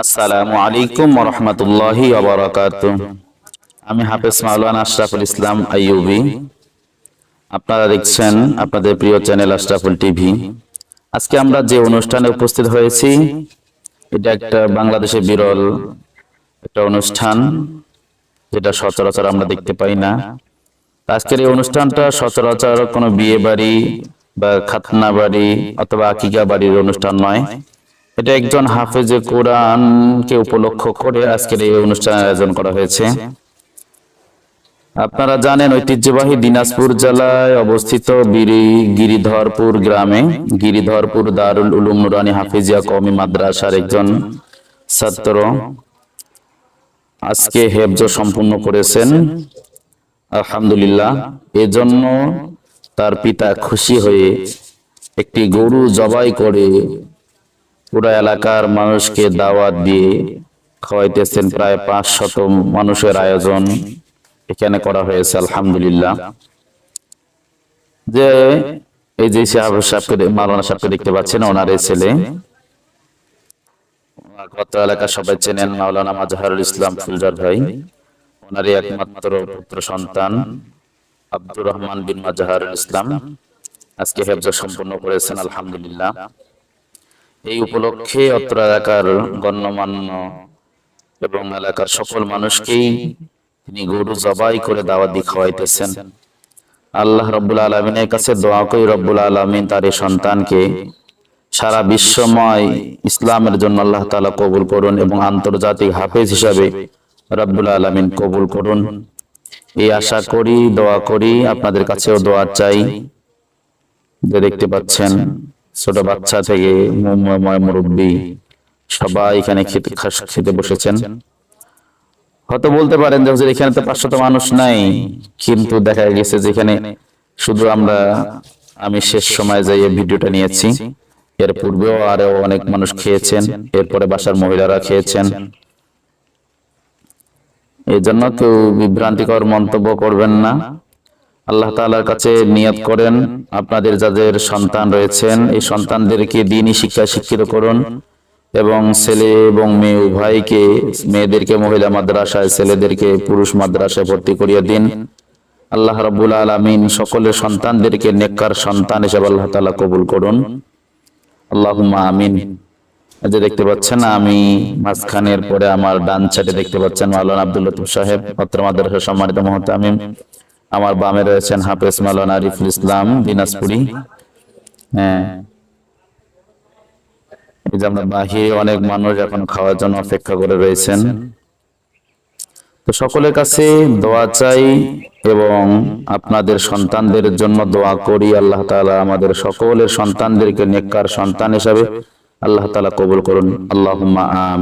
আসসালামু আলাইকুম রহমতুল্লাহি আমি হাফেজ মাওলানা আশরাফুল ইসলাম আইয়ুবি। আপনারা দেখছেন আপনাদের প্রিয় চ্যানেল আশরাফুল টিভি। আজকে আমরা যে অনুষ্ঠানে উপস্থিত হয়েছি, এটা একটা বাংলাদেশে বিরল একটা অনুষ্ঠান, যেটা সচরাচর আমরা দেখতে পাই না। আজকের এই অনুষ্ঠানটা সচরাচর কোনো বিয়ে বাড়ি বা খাতনা বাড়ি অথবা আকিকা বাড়ির অনুষ্ঠান নয়। এটা একজন হাফেজে কোরআনকে উপলক্ষ করে আজকের এই অনুষ্ঠান আয়োজন করা হয়েছে। আপনারা জানেন ঐতিহ্যবাহী দিনাজপুর জেলায় অবস্থিত গিরিধরপুর গ্রামে গিরিধরপুর দারুল উলুম নুরানি হাফিজিয়া কওমি মাদ্রাসার একজন ছাত্র আজকে হেফজ সম্পূর্ণ করেছেন। আলহামদুলিল্লাহ, এজন্য তার পিতা খুশি হয়ে একটি গরু জবাই করে পুরো এলাকার মানুষকে দাওয়াত দিয়ে খাওয়াইতেছেন প্রায় পাঁচ শত মানুষের আয়োজন এখানে করা হয়েছে, আলহামদুলিল্লাহ। যে এই যে সাহেব সাহেবকে মালানা সাহেবকে দেখতে পাচ্ছেন, ওনার এই ছেলে। কত এলাকা সবাই চেনেন, মাওলানা মাজহারুল ইসলাম ফুলজার ভাই। ওনারই একমাত্র পুত্র সন্তান, আব্দুর রহমান বিন মাজহারুল ইসলাম। আজকে হেফজ সম্পন্ন করেছেন, আলহামদুলিল্লাহ। এই উপলক্ষে অত্র এলাকার গণ্যমান্য এবং এলাকার সকল মানুষকেই তিনি গরু জবাই করে দাওয়াত খাওয়াইতেছেন। আল্লাহ রব্বুল আলমিনের কাছে দোয়া করি রব্বুল আলমিন তার এই সন্তানকে সারা বিশ্বময় ইসলামের জন্য আল্লাহ তালা কবুল করুন এবং আন্তর্জাতিক হাফেজ হিসাবে রব্বুল আলমিন কবুল করুন। এই আশা করি, দোয়া করি, আপনাদের কাছেও দোয়া চাই। যে দেখতে পাচ্ছেন ছোট বাচ্চা থেকে মুরব্বী সবাই এখানে খেতে খেতে বসেছেন। হয়তো বলতে পারেন যে হুজুর এখানে তো পাঁচশত মানুষ নাই। কিন্তু দেখা গেছে যেখানে শুধু আমরা আমি শেষ সময় যাই ভিডিওটা নিয়েছি। এর পূর্বেও আরও অনেক মানুষ খেয়েছেন। এরপরে বাসার মহিলারা খেয়েছেন। এই জন্য কেউ বিভ্রান্তিকর মন্তব্য করবেন না। আল্লাহ তাআলার কাছে নিয়ত করেন, আপনাদের যাদের সন্তান রয়েছেন, এই সন্তানদেরকে দিনই শিক্ষা শিক্ষিত করুন এবং ছেলে এবং মেয়ে উভয়কে, মেয়েদেরকে মহিলা মাদ্রাসায়, ছেলেদেরকে পুরুষ মাদ্রাসায় ভর্তি করিয়ে দিন। আল্লাহ রাব্বুল আলামিন সকলের সন্তানদেরকে নেককার সন্তান হিসেবে আল্লাহ তাআলা কবুল করুন। আল্লাহ আমিন। যে দেখতে পাচ্ছেন, আমি মাঝখানের পরে আমার ডান সাইডে দেখতে পাচ্ছেন মাওলানা আব্দুল লতিফ সাহেব অত্র মাদ্রাসার সম্মানিত মহতামিম। আমার বামে রয়েছেন হাফেজ মাওলানা আরিফুল ইসলাম, দিনাজপুরি। হ্যাঁ। এই যে আমরা বাহিরে অনেক মানুষ এখন খাওয়ার জন্য অপেক্ষা করে রয়েছেন। তো সকলের কাছে দোয়া চাই এবং আপনাদের সন্তানদের জন্য দোয়া করি। আল্লাহ তাআলা আমাদের সকলের সন্তানদেরকে নেককার সন্তান হিসাবে আল্লাহ তাআলা কবুল করুন। আল্লাহুম্মা আমিন।